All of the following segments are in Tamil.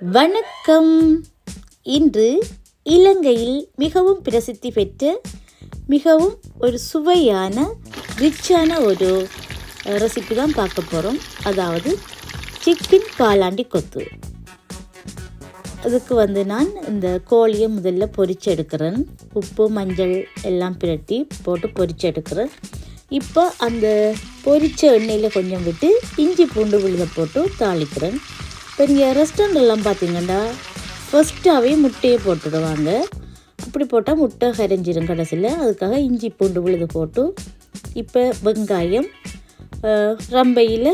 வணக்கம். இன்று இலங்கையில் மிகவும் பிரசித்தி பெற்ற மிகவும் ஒரு சுவையான ரிச்சான ஒரு ரெசிபி தான் பார்க்க போகிறோம் அதாவது சிக்கன் காலாண்டி கொத்து. அதுக்கு வந்து நான் இந்த கோழியை முதல்ல பொரிச்சு எடுக்கிறேன் உப்பு மஞ்சள் எல்லாம் பிரட்டி போட்டு பொரிச்சு எடுக்கிறேன் இப்போ அந்த பொரிச்ச எண்ணெயில் கொஞ்சம் விட்டு இஞ்சி பூண்டு விழுத போட்டு தாளிக்கிறேன். இப்போ நீங்கள் ரெஸ்டாரண்ட் எல்லாம் பார்த்தீங்கன்னா ஃபஸ்ட்டாகவே முட்டையை போட்டுடுவாங்க. அப்படி போட்டால் முட்டை கரைஞ்சிரும் கடைசியில். அதுக்காக இஞ்சி பூண்டு விழுது போட்டு இப்போ வெங்காயம் ரம்பையில்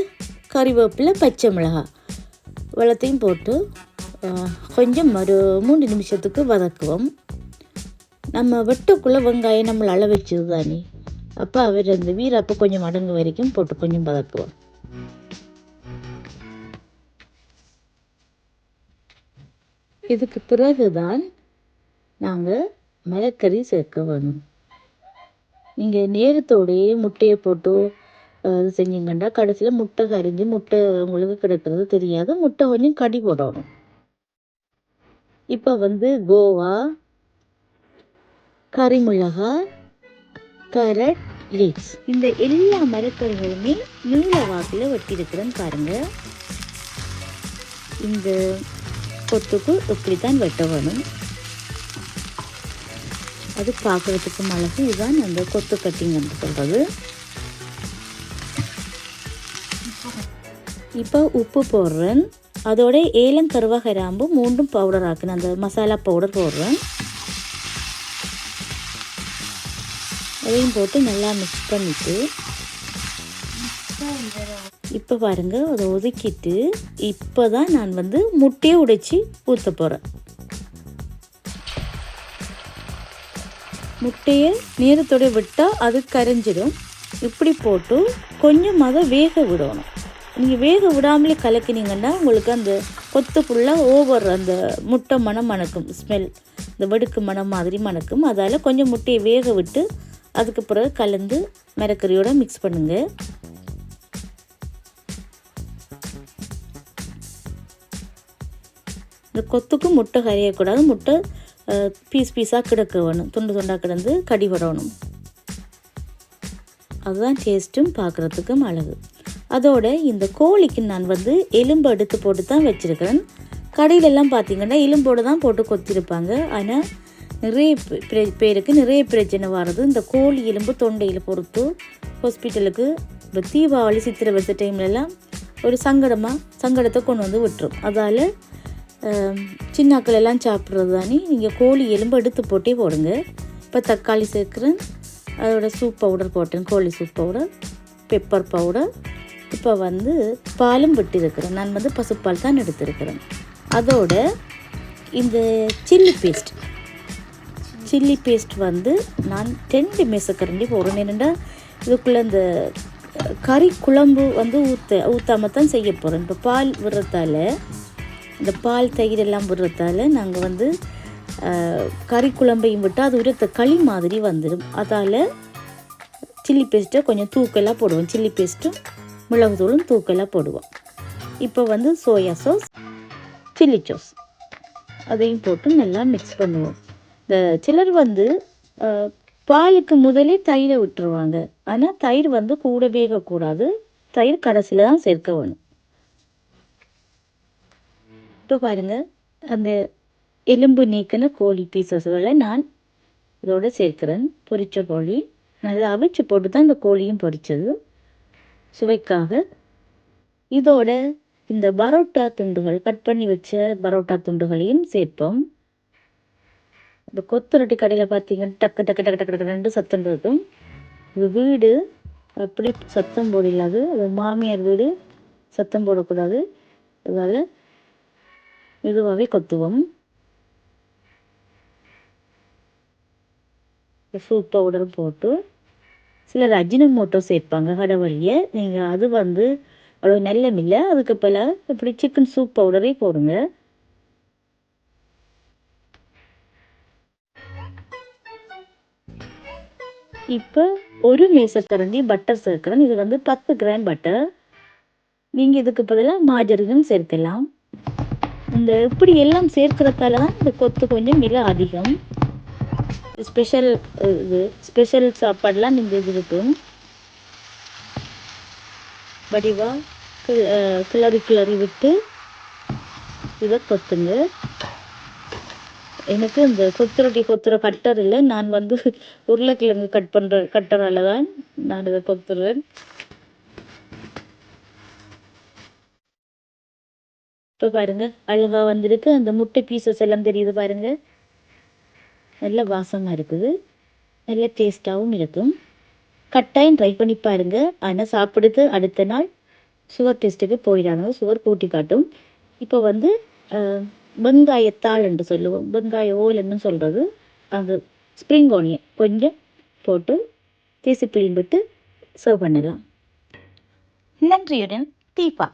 கறிவேப்பிலை பச்சை மிளகாய் வெள்ளத்தையும் போட்டு கொஞ்சம் ஒரு மூணு நிமிஷத்துக்கு வதக்குவோம். நம்ம வெட்டுக்குள்ளே வெங்காயம் நம்மளை அள வச்சது தானே. அப்போ அவர் அந்த வீரப்போ கொஞ்சம் மடங்கு வரைக்கும் போட்டு கொஞ்சம் வதக்குவோம். இதுக்கு பிறகுதான் நாங்கள் மிளக்கறி சேர்க்க வேணும். நீங்கள் நேரத்தோடையே முட்டையை போட்டு அஹ், இது செஞ்சீங்கன்னா கடைசியில் முட்டை கரிஞ்சு முட்டை உங்களுக்கு கிடைக்கிறது தெரியாது. முட்டை கொஞ்சம் கடி போடணும். இப்போ வந்து கோவா கறிமிளகாய் கேரட் லீக்ஸ் இந்த எல்லா மரக்கறிகளுமே நீல வாக்கில் வெட்டியிருக்கிறேன்னு பாருங்கள் இந்த கொத்துக்கு இப்படி தான் வெட்ட வேணும். அது பார்க்குறதுக்கு அழகு இதுதான் அந்த கொத்து கட்டிங் என்று சொல்கிறது இப்போ உப்பு போடுறேன். அதோட ஏலம் கருவா கிராம்பு மூண்டும் பவுடர் ஆக்குனேன் அந்த மசாலா பவுடர் போடுறேன். அதையும் போட்டு நல்லா மிக்ஸ் பண்ணிட்டு இப்போ பாருங்க அதை ஒதுக்கிட்டு இப்போ தான் நான் வந்து முட்டையை உடைச்சி ஊற்ற போகிறேன் முட்டையை நேரத்தோட விட்டால் அது கரைஞ்சிடும். இப்படி போட்டு கொஞ்சம் அதை வேக விடணும். நீங்கள் வேக விடாமலே கலக்கினீங்கன்னா உங்களுக்கு அந்த கொத்து ஃபுல்லாக ஓவர் அந்த முட்டை மணம் மணக்கும் ஸ்மெல் இந்த வெடுக்கு மணம் மாதிரி மணக்கும். அதால் கொஞ்சம் முட்டையை வேக விட்டு அதுக்கு பிறகு கலந்து மிரக்கறியோட மிக்ஸ் பண்ணுங்கள் இந்த கொத்துக்கு முட்டை கரையக்கூடாது. முட்டை பீஸ் பீஸாக கிடக்க வேணும் துண்டு துண்டாக கிடந்து கடி விடணும். அதுதான் டேஸ்ட்டும் பார்க்குறதுக்கும் அழகு. அதோட இந்த கோழிக்கு நான் வந்து எலும்பு எடுத்து போட்டு தான் வச்சுருக்கிறேன். கடையிலெல்லாம் பார்த்தீங்கன்னா எலும்போடு தான் போட்டு கொத்திருப்பாங்க. ஆனால் நிறைய பே- பேருக்கு நிறைய பிரச்சனை வர்றது இந்த கோழி எலும்பு தொண்டையில் பொறுத்து. ஹாஸ்பிட்டலுக்கு இப்போ தீபாவளி சித்திரை வருஷ டைம்லலாம் ஒரு சங்கடமாக சங்கடத்தை கொண்டு வந்து விட்டுரும். அதால் சின்னாக்கள் எல்லாம் சாப்பிட்றது தானே? நீங்கள் கோழி எலும்பு எடுத்து போட்டே போடுங்க. இப்போ தக்காளி சேர்க்குறேன். அதோட சூப் பவுடர் போட்டேன். கோழி சூப் பவுடர் பெப்பர் பவுடர் இப்போ வந்து பாலும் விட்டிருக்கிறேன் நான் வந்து பசுப்பால் தான் எடுத்திருக்கிறேன். அதோட இந்த சில்லி பேஸ்ட் சில்லி பேஸ்ட் வந்து நான் ரெண்டு மேசக்கரண்டி போடுறேன். என்னென்னா இதுக்குள்ளே இந்த கறி குழம்பு வந்து ஊற்ற ஊற்றாம தான் செய்ய போகிறேன் இப்போ பால் விடுறதால இந்த பால் தயிர் எல்லாம் விடுறதால நாங்கள் வந்து கறி குழம்பையும் விட்டால் அது உரத்த களி மாதிரி வந்துடும் அதால் சில்லி பேஸ்ட்டை கொஞ்சம் தூக்கலாக போடுவோம். சில்லி பேஸ்ட்டும் மிளகுத்தூளும் தூக்கலாக போடுவோம். இப்போ வந்து சோயா சாஸ் சில்லி சாஸ் அதையும் போட்டு நல்லா மிக்ஸ் பண்ணுவோம். இந்த சிலர் வந்து பாலுக்கு முதலே தயிரை விட்டுருவாங்க. ஆனால் தயிர் வந்து கூட வேகக்கூடாது. தயிர் கடைசியில் தான் சேர்க்க வேணும். இப்போ பாருங்கள் அந்த எலும்பு நீக்கின கோழி பீசஸ்களை நான் இதோடு சேர்க்கிறேன் பொரித்த கோழி நல்லா அவிச்சு போட்டு தான் இந்த கோழியும் பொரித்தது சுவைக்காக இதோட இந்த பரோட்டா துண்டுகள் கட் பண்ணி வச்ச பரோட்டா துண்டுகளையும் சேர்ப்போம் இந்த கொத்து ரொட்டி கடையில் பார்த்தீங்கன்னா டக்கு டக்கு டக்கு டக்கு டக்கு ரெண்டு சத்தம் இருக்கும் இது வீடு அப்படி சத்தம் போடலாது மாமியார் வீடு சத்தம் போடக்கூடாது அதனால் மெதுவாகவே கொத்துவோம். சூப் பவுடர் போட்டு சிலர் அஜினமோட்டோ சேர்ப்பாங்க கடவுளியை நீங்கள் அது வந்து அவ்வளோ நல்லம் இல்லை அதுக்கு பல இப்படி சிக்கன் சூப் பவுடரே போடுங்க. இப்போ ஒரு மேசக்கரண்டி பட்டர் சேர்க்கிறேன் இது வந்து பத்து கிராம் பட்டர் நீங்கள் இதுக்கு பதிலாக மாஜரினும் சேர்க்கலாம். இந்த இப்படி எல்லாம் சேர்க்கிறதால தான் இந்த கொத்து கொஞ்சம் விலை அதிகம். ஸ்பெஷல் இது ஸ்பெஷல் சாப்பாடெலாம் இந்த இது இருக்கும். வடிவா கிளறி கிளறி விட்டு இதை கொத்துங்க. எனக்கு இந்த கொத்துரொட்டி கொத்துற கட்டர் இல்லை. நான் வந்து உருளைக்கிழங்கு கட் பண்ணுற கட்டரால தான் நான் இதை கொத்துறேன். இப்போ பாருங்க அழகா வந்திருக்கு. அந்த முட்டை பீசஸ் எல்லாம் தெரியுது பாருங்க. நல்ல வாசமாக இருக்குது. நல்ல டேஸ்ட்டாகவும் இருக்கும். கட்டாயம் ட்ரை பண்ணி பாருங்க. ஆனால் சாப்பிடுது அடுத்த நாள். சுகர் டெஸ்ட்டுக்கு போயிடாங்க சுகர் கூட்டி காட்டும். இப்போ வந்து வெங்காயத்தாள் என்று சொல்லுவோம். வெங்காய ஓலன்னு சொல்கிறது அந்த ஸ்ப்ரிங் ஆனியன் கொஞ்சம் போட்டு தேசி விட்டு சர்வ் பண்ணலாம். நன்றியுடன் தீபா.